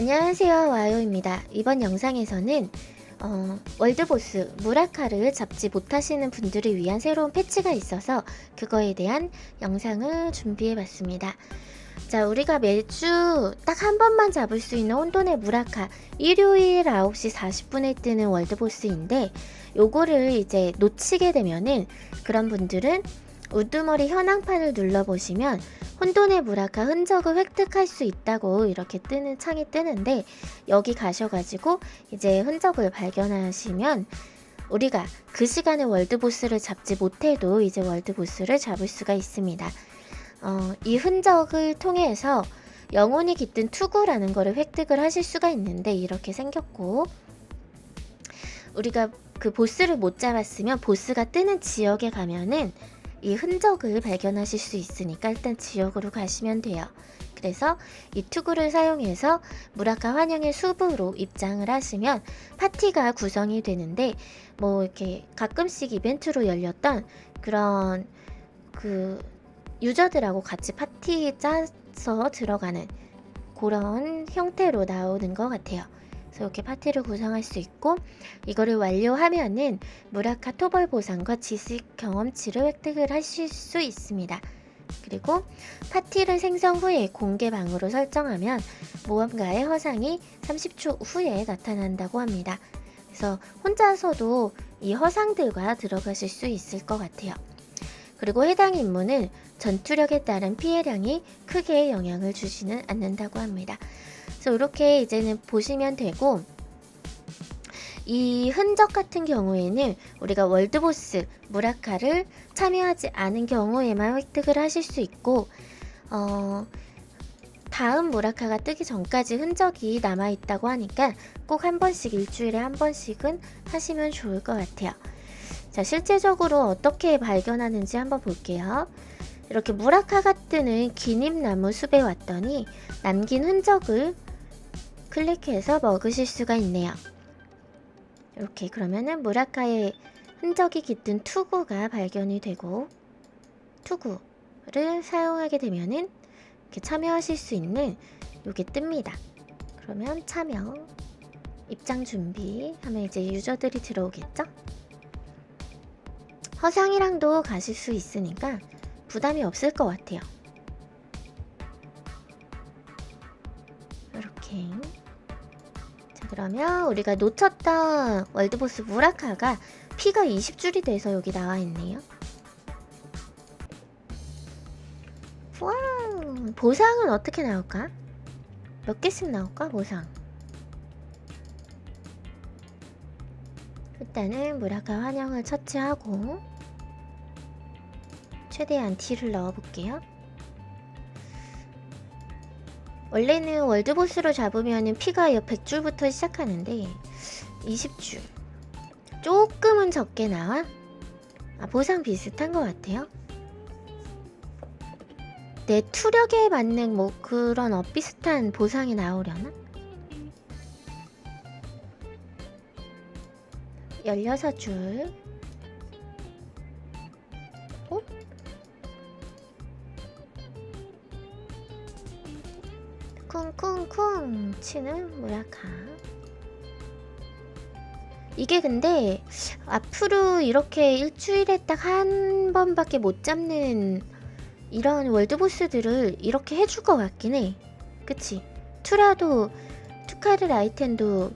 안녕하세요 와요입니다. 이번 영상에서는 어, 월드보스 무라카를 잡지 못하시는 분들을 위한 새로운 패치가 있어서 그거에 대한 영상을 준비해봤습니다. 자 우리가 매주 딱 한 번만 잡을 수 있는 혼돈의 무라카 일요일 9시 40분에 뜨는 월드보스인데 요거를 이제 놓치게 되면은 그런 분들은 우두머리 현황판을 눌러보시면 혼돈의 무라카 흔적을 획득할 수 있다고 이렇게 뜨는 창이 뜨는데 여기 가셔가지고 이제 흔적을 발견하시면 우리가 그 시간에 월드보스를 잡지 못해도 이제 월드보스를 잡을 수가 있습니다. 어, 이 흔적을 통해서 영혼이 깃든 투구라는 거를 획득을 하실 수가 있는데 이렇게 생겼고 우리가 그 보스를 못 잡았으면 보스가 뜨는 지역에 가면은 이 흔적을 발견하실 수 있으니까 일단 지역으로 가시면 돼요. 그래서 이 투구를 사용해서 무라카 환영의 숲으로 입장을 하시면 파티가 구성이 되는데 뭐 이렇게 가끔씩 이벤트로 열렸던 그런 그 유저들하고 같이 파티 짜서 들어가는 그런 형태로 나오는 것 같아요. 그래서 이렇게 파티를 구성할 수 있고 이거를 완료하면은 무라카 토벌 보상과 지식 경험치를 획득을 하실 수 있습니다. 그리고 파티를 생성 후에 공개방으로 설정하면 모험가의 허상이 30초 후에 나타난다고 합니다. 그래서 혼자서도 이 허상들과 들어가실 수 있을 것 같아요. 그리고 해당 임무는 전투력에 따른 피해량이 크게 영향을 주지는 않는다고 합니다. 그래서 이렇게 이제는 보시면 되고 이 흔적 같은 경우에는 우리가 월드보스 무라카를 참여하지 않은 경우에만 획득을 하실 수 있고 어, 다음 무라카가 뜨기 전까지 흔적이 남아 있다고 하니까 꼭 한 번씩 일주일에 한 번씩은 하시면 좋을 것 같아요. 자, 실제적으로 어떻게 발견하는지 한번 볼게요. 이렇게 무라카가 뜨는 기님나무 숲에 왔더니 남긴 흔적을 클릭해서 먹으실 수가 있네요. 이렇게 그러면은 무라카의 흔적이 깃든 투구가 발견이 되고 투구를 사용하게 되면은 이렇게 참여하실 수 있는 요게 뜹니다. 그러면 참여 입장 준비 하면 이제 유저들이 들어오겠죠? 허상이랑도 가실 수 있으니까 부담이 없을 것 같아요. 이렇게 자 그러면 우리가 놓쳤던 월드보스 무라카가 피가 20줄이 돼서 여기 나와 있네요. 와우 보상은 어떻게 나올까? 몇 개씩 나올까 보상? 일단은 무라카 환영을 처치하고 최대한 딜을 넣어볼게요. 원래는 월드보스로 잡으면 피가 100줄부터 시작하는데 20줄 조금은 적게 나와? 아, 보상 비슷한 것 같아요. 내 투력에 맞는 뭐 그런 어 비슷한 보상이 나오려나? 16줄 쿵쿵쿵 치는 무라카 이게 근데 앞으로 이렇게 일주일에 딱 한 번밖에 못 잡는 이런 월드보스들을 이렇게 해줄 것 같긴 해 그치? 투라도 투카르 아이템도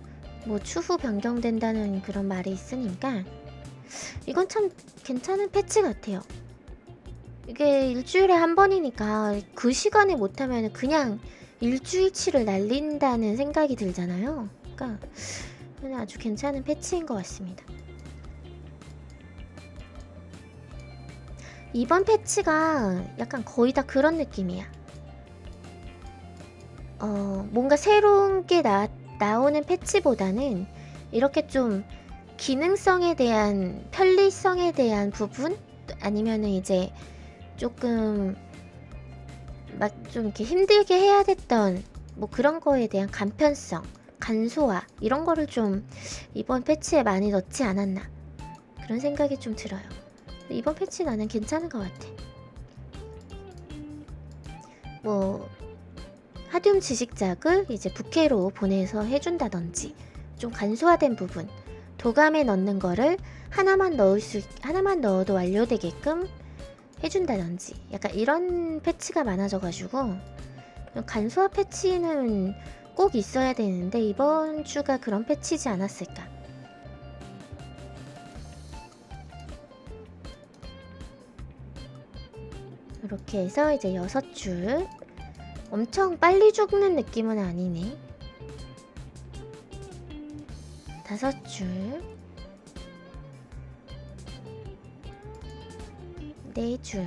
뭐 추후 변경된다는 그런 말이 있으니까 이건 참 괜찮은 패치 같아요. 이게 일주일에 한 번이니까 그 시간에 못하면 그냥 일주일치를 날린다는 생각이 들잖아요. 그러니까 아주 괜찮은 패치인 것 같습니다. 이번 패치가 약간 거의 다 그런 느낌이야. 어, 뭔가 새로운 게 나, 나오는 패치보다는 이렇게 좀 기능성에 대한 편리성에 대한 부분 아니면은 이제 조금 막 좀 이렇게 힘들게 해야 됐던 뭐 그런 거에 대한 간편성, 간소화 이런 거를 좀 이번 패치에 많이 넣지 않았나 그런 생각이 좀 들어요. 이번 패치 나는 괜찮은 것 같아. 뭐 하듐 지식작을 이제 부캐로 보내서 해준다든지 좀 간소화된 부분 도감에 넣는 거를 하나만 넣을 수 하나만 넣어도 완료되게끔 해준다든지 약간 이런 패치가 많아져가지고 간소화 패치는 꼭 있어야 되는데 이번 주가 그런 패치지 않았을까? 이렇게 해서 이제 여섯 줄 엄청 빨리 죽는 느낌은 아니네. 다섯 줄, 네 줄.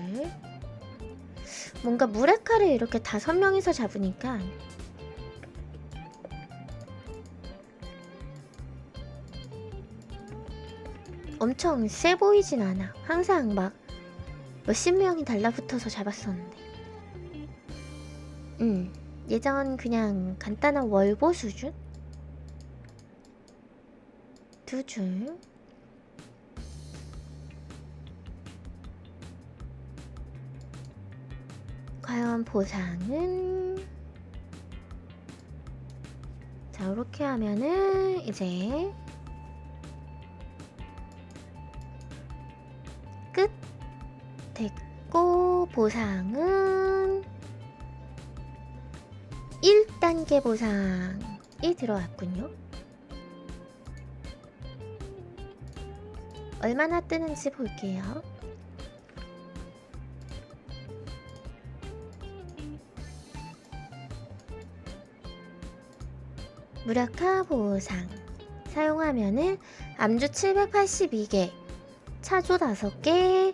뭔가 무라카를 이렇게 다섯 명이서 잡으니까 엄청 세 보이진 않아. 항상 막 몇십 명이 달라붙어서 잡았었는데. 음, 예전 그냥 간단한 월보 수준? 두 줄. 과연 보상은 자 이렇게 하면은 이제 끝 됐고 보상은 1단계 보상이 들어왔군요. 얼마나 뜨는지 볼게요. 무라카 보상 사용하면은 암주 782개, 차조 5개,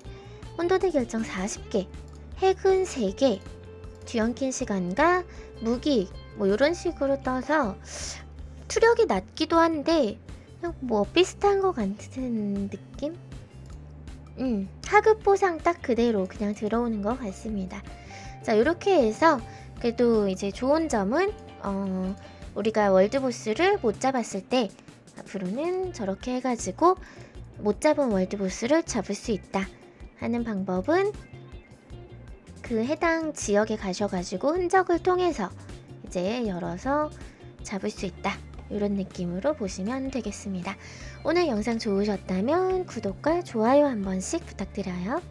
혼돈의 결정 40개, 해근 3개, 뒤엉킨 시간과 무기 뭐 이런 식으로 떠서 투력이 낮기도 한데 그냥 뭐 비슷한 것 같은 느낌? 음, 하급 보상 딱 그대로 그냥 들어오는 것 같습니다. 자, 이렇게 해서 그래도 이제 좋은 점은 어, 우리가 월드보스를 못 잡았을 때 앞으로는 저렇게 해가지고 못 잡은 월드보스를 잡을 수 있다 하는 방법은 그 해당 지역에 가셔가지고 흔적을 통해서 이제 열어서 잡을 수 있다 이런 느낌으로 보시면 되겠습니다. 오늘 영상 좋으셨다면 구독과 좋아요 한 번씩 부탁드려요.